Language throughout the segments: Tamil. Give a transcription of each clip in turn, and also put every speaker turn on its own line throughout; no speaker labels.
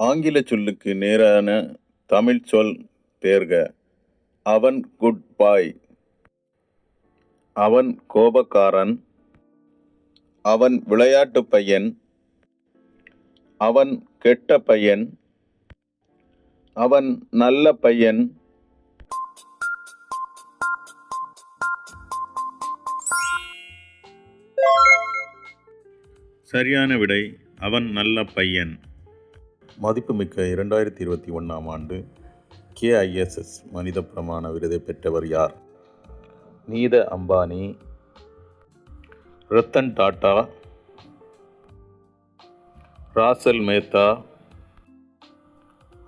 ஆங்கில சொல்லுக்கு நேரான தமிழ் சொல் தேர்க. அவன் குட் பாய். அவன் கோபக்காரன். அவன் விளையாட்டு பையன். அவன் கெட்ட பையன். அவன் நல்ல பையன். சரியான விடை அவன் நல்ல பையன். மதிப்புமிக்க இரண்டாயிரத்தி இருபத்தி ஒன்றாம் ஆண்டு கேஐஎஸ்எஸ் மனித பிரமாண விருதை பெற்றவர் யார்? நீத அம்பானி ரத்தன் டாட்டா ராசல் மேத்தா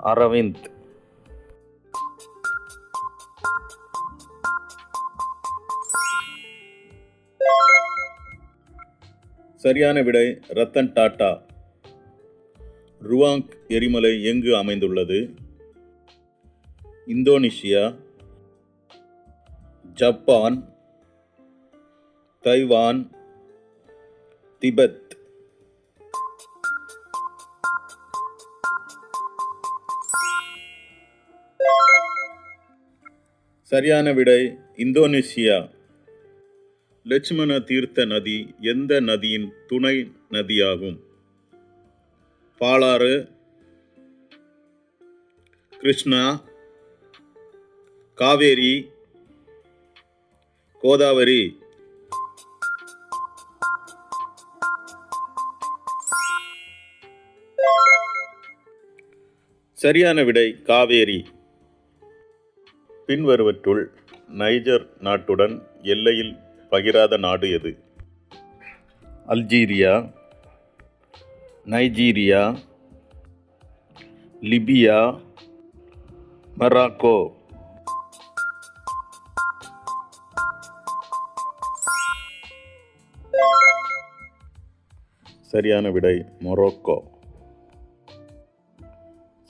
அரவிந்த். சரியான விடை ரத்தன் டாட்டா. ருவாங் எரிமலை எங்கு அமைந்துள்ளது? Indonesia Japan Taiwan Tibet. சரியான விடை இந்தோனேஷியா. லட்சுமண தீர்த்த நதி எந்த நதியின் துணை நதியாகும்? பாலாறு கிருஷ்ணா காவேரி கோதாவரி. சரியான விடை காவேரி. பின்வருவற்றுள் நைஜர் நாட்டுடன் எல்லையில் பகிராத நாடு எது? Algeria Nigeria Libya Morocco. சரியான விடை மொரோக்கோ.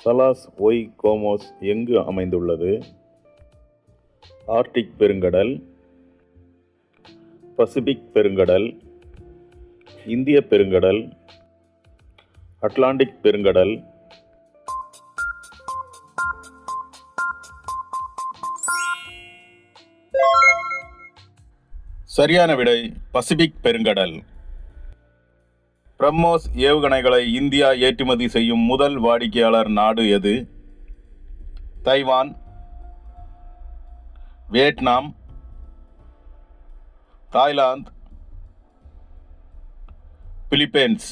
சலாஸ் ஒய் கோமோஸ் எங்கு அமைந்துள்ளது? ஆர்டிக் பெருங்கடல் பசிபிக் பெருங்கடல் இந்திய பெருங்கடல் அட்லாண்டிக் பெருங்கடல். சரியான விடை பசிபிக் பெருங்கடல். பிரம்மோஸ் ஏவுகணைகளை இந்தியா ஏற்றுமதி செய்யும் முதல் வாடிக்கையாளர் நாடு எது? Taiwan Vietnam Thailand Philippines.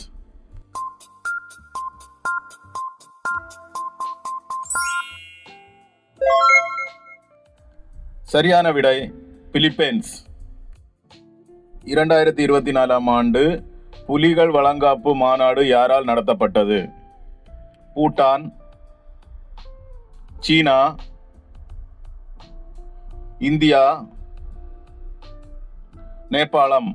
சரியான விடை பிலிப்பைன்ஸ். இரண்டாயிரத்தி இருபத்தி நாலாம் ஆண்டு புலிகள் வளங்காப்பு மாநாடு யாரால் நடத்தப்பட்டது? பூட்டான் சீனா இந்தியா நேபாளம்.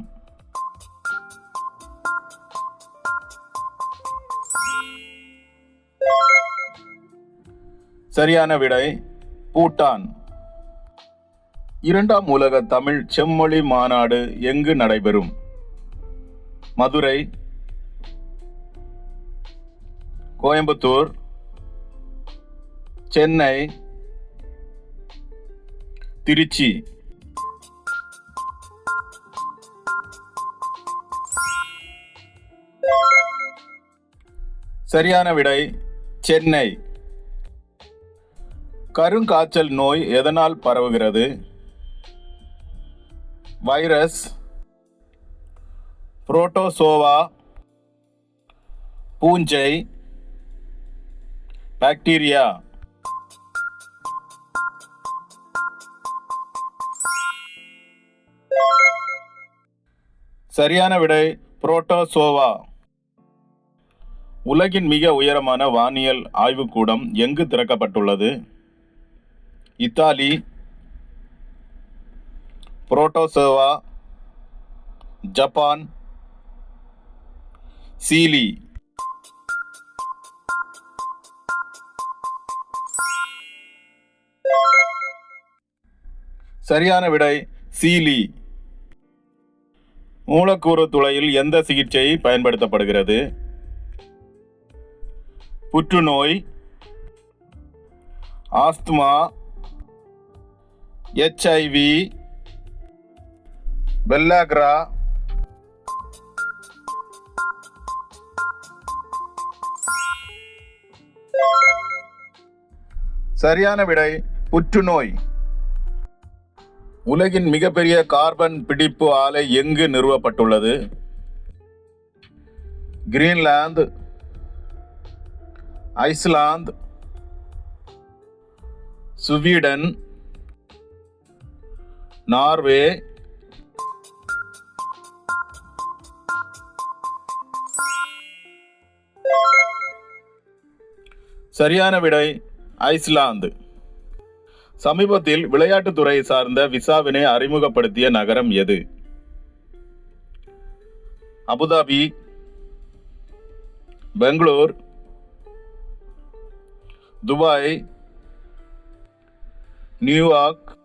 சரியான விடை பூட்டான். இரண்டாம் உலக தமிழ் செம்மொழி மாநாடு எங்கு நடைபெறும்? மதுரை கோயம்புத்தூர் சென்னை திருச்சி. சரியான விடை சென்னை. கருங்காய்ச்சல் நோய் எதனால் பரவுகிறது? வைரஸ் புரோட்டோசோவா பூஞ்சை பாக்டீரியா. சரியான விடை புரோட்டோசோவா. உலகின் மிக உயரமான வானியல் ஆய்வுக்கூடம் எங்கு திறக்கப்பட்டுள்ளது? Italy protozoa Japan Chile. சரியான விடை சீலி. மூலக்கூறு துளையில் எந்த சிகிச்சை பயன்படுத்தப்படுகிறது? புற்றுநோய் ஆஸ்துமா எச்ஐவி பெல்லாக்ரா சரியான விடை புற்றுநோய். உலகின் மிகப்பெரிய கார்பன் பிடிப்பு ஆலை எங்கு நிறுவப்பட்டுள்ளது? கிரீன்லாந்து. ஐஸ்லாந்து. சுவீடன். நார்வே. சரியான விடை ஐஸ்லாந்து. சமீபத்தில் விளையாட்டுத்துறை சார்ந்த விசாவினை அறிமுகப்படுத்திய நகரம் எது? Abu Dhabi Bangalore Dubai New York.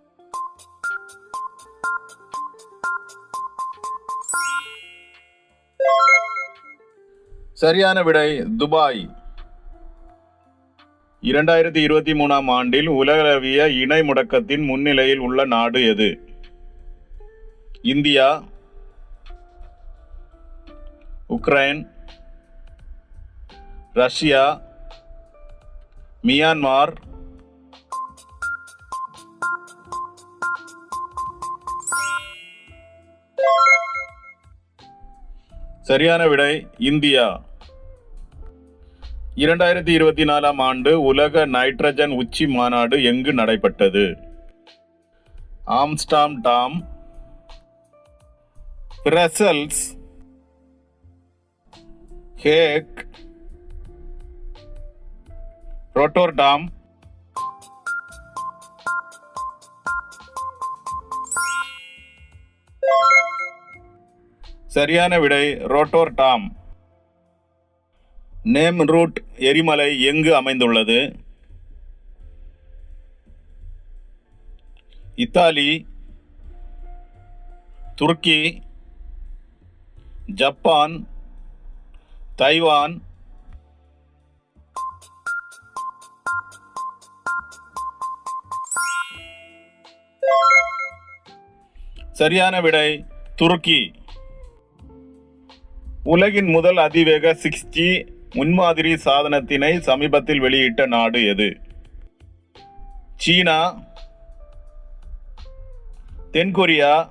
சரியான விடை துபாய். இரண்டாயிரத்தி இருபத்தி மூணாம் ஆண்டில் உலகளவிய இணை முடக்கத்தின் முன்னிலையில் உள்ள நாடு எது? இந்தியா உக்ரைன் ரஷ்யா மியான்மார் சரியான விடை இந்தியா. இரண்டாயிரத்தி இருபத்தி நாலாம் ஆண்டு உலக நைட்ரஜன் உச்சி மாநாடு எங்கு நடைபெற்றது? Amsterdam Brussels Hague Rotterdam சரியான விடை ரோட்டோர்டாம். நேம் ரூட் எரிமலை எங்கு அமைந்துள்ளது? இத்தாலி துருக்கி ஜப்பான் தைவான் சரியான விடை துருக்கி. உலகின் முதல் அதிவேக சிக்ஸ் ஜி முன்மாதிரி சாதனத்தினை சமீபத்தில் வெளியிட்ட நாடு எது? சீனா தென்கொரியா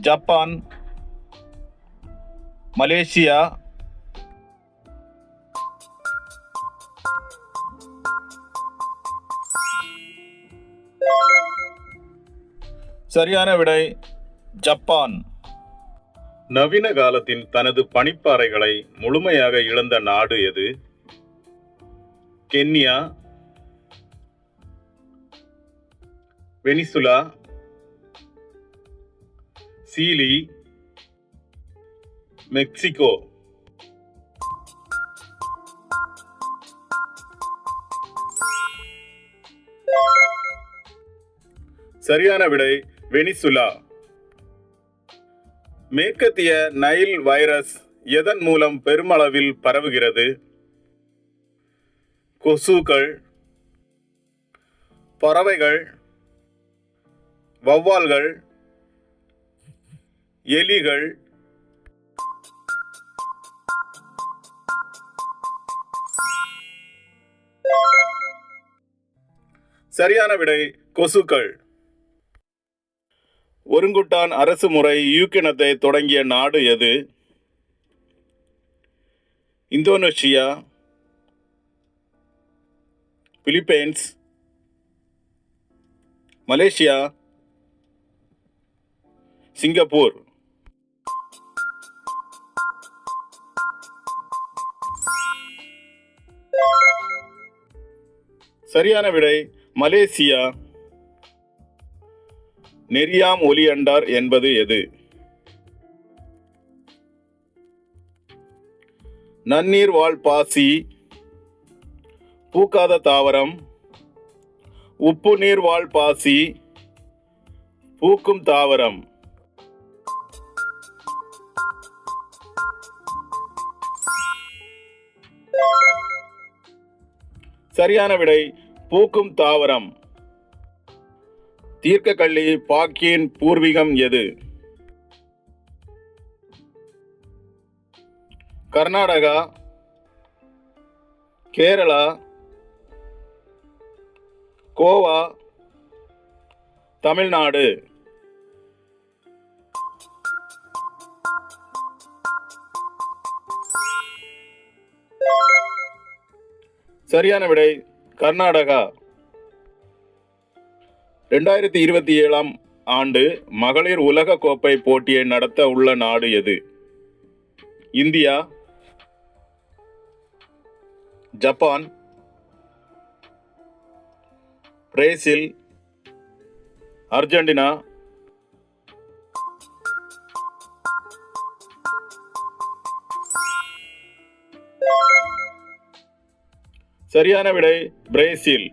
ஜப்பான் மலேசியா சரியான விடை ஜப்பான். நவீன காலத்தின் தனது பனிப்பாறைகளை முழுமையாக இழந்த நாடு எது? Kenya Venezuela Chile Mexico. சரியான விடை வெனிசுலா. மேற்கத்திய நைல் வைரஸ் எதன் மூலம் பெருமளவில் பரவுகிறது? கொசுக்கள் பறவைகள் வௌவால்கள் எலிகள் சரியான விடை கொசுக்கள். ஒருங்குட்டான் அரசு முறை யூக்கினத்தை தொடங்கிய நாடு எது? Indonesia Philippines Malaysia Singapore. சரியான விடை மலேசியா. நெறியாம் ஒலியண்டார் என்பது எது? நன்னீர் வாழ் பாசி பூக்காத தாவரம் உப்பு நீர் வாழ் பாசி பூக்கும் தாவரம். சரியான விடை பூக்கும் தாவரம். தீர்க்கக்கள்ளி பாக்கியின் பூர்வீகம் எது? கர்நாடகா கேரளா கோவா தமிழ்நாடு. சரியான விடை கர்நாடகா. ரெண்டாயிரத்தி இருபத்தி ஏழாம் ஆண்டு மகளிர் உலக கோப்பை போட்டியை நடத்த உள்ள நாடு எது? இந்தியா ஜப்பான் பிரேசில் அர்ஜென்டினா சரியான விடை பிரேசில்.